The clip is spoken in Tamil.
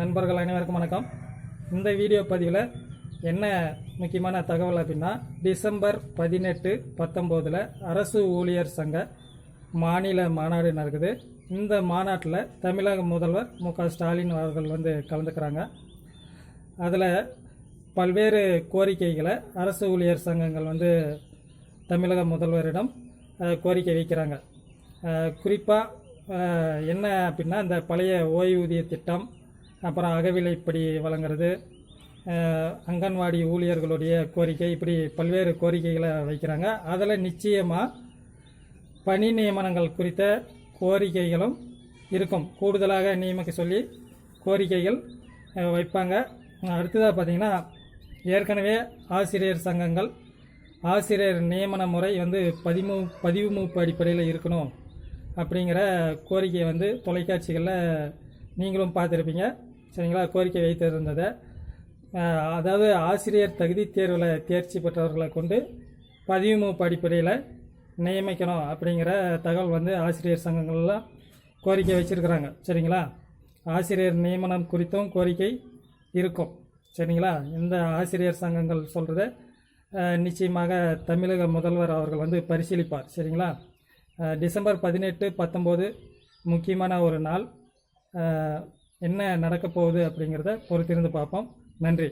நண்பர்கள் அனைவருக்கும் வணக்கம். இந்த வீடியோ பதிவில் என்ன முக்கியமான தகவல் அப்படின்னா டிசம்பர் பதினெட்டு பத்தொம்போதில் அரசு ஊழியர் சங்க மாநில மாநாடு நடக்குது. இந்த மாநாட்டில் தமிழக முதல்வர் மு க ஸ்டாலின் அவர்கள் வந்து கலந்துக்கிறாங்க. அதில் பல்வேறு கோரிக்கைகளை அரசு ஊழியர் சங்கங்கள் வந்து தமிழக முதல்வரிடம் கோரிக்கை வைக்கிறாங்க. குறிப்பாக என்ன அப்படின்னா இந்த பழைய ஓய்வூதிய திட்டம் அப்புறம் அகவிலைப்படி வழங்குறது அங்கன்வாடி ஊழியர்களுடைய கோரிக்கை இப்படி பல்வேறு கோரிக்கைகளை வைக்கிறாங்க. அதில் நிச்சயமாக பணி நியமனங்கள் குறித்த கோரிக்கைகளும் இருக்கும். கூடுதலாக நியமிக்க சொல்லி கோரிக்கைகள் வைப்பாங்க. அடுத்ததாக பார்த்தீங்கன்னா ஏற்கனவே ஆசிரியர் சங்கங்கள் ஆசிரியர் நியமன முறை வந்து பதிமூ பதிவு மூப்பு அடிப்படையில் இருக்கணும் அப்படிங்கிற கோரிக்கையை வந்து தொலைக்காட்சிகளில் நீங்களும் பார்த்துருப்பீங்க. சரிங்களா? கோரிக்கை வைத்திருந்ததை. அதாவது ஆசிரியர் தகுதி தேர்வில் தேர்ச்சி பெற்றவர்களை கொண்டு பதிவு மூப்பு அடிப்படையில் நியமிக்கணும் அப்படிங்கிற தகவல் வந்து ஆசிரியர் சங்கங்கள்லாம் கோரிக்கை வச்சுருக்குறாங்க. சரிங்களா? ஆசிரியர் நியமனம் குறித்தும் கோரிக்கை இருக்கும். சரிங்களா? இந்த ஆசிரியர் சங்கங்கள் சொல்கிறத நிச்சயமாக தமிழக முதல்வர் அவர்கள் வந்து பரிசீலிப்பார். சரிங்களா? டிசம்பர் பதினெட்டு பத்தொம்போது முக்கியமான ஒரு நாள். என்ன நடக்கப் போகுது அப்படிங்கிறத பொறுத்திருந்து பார்ப்போம். நன்றி.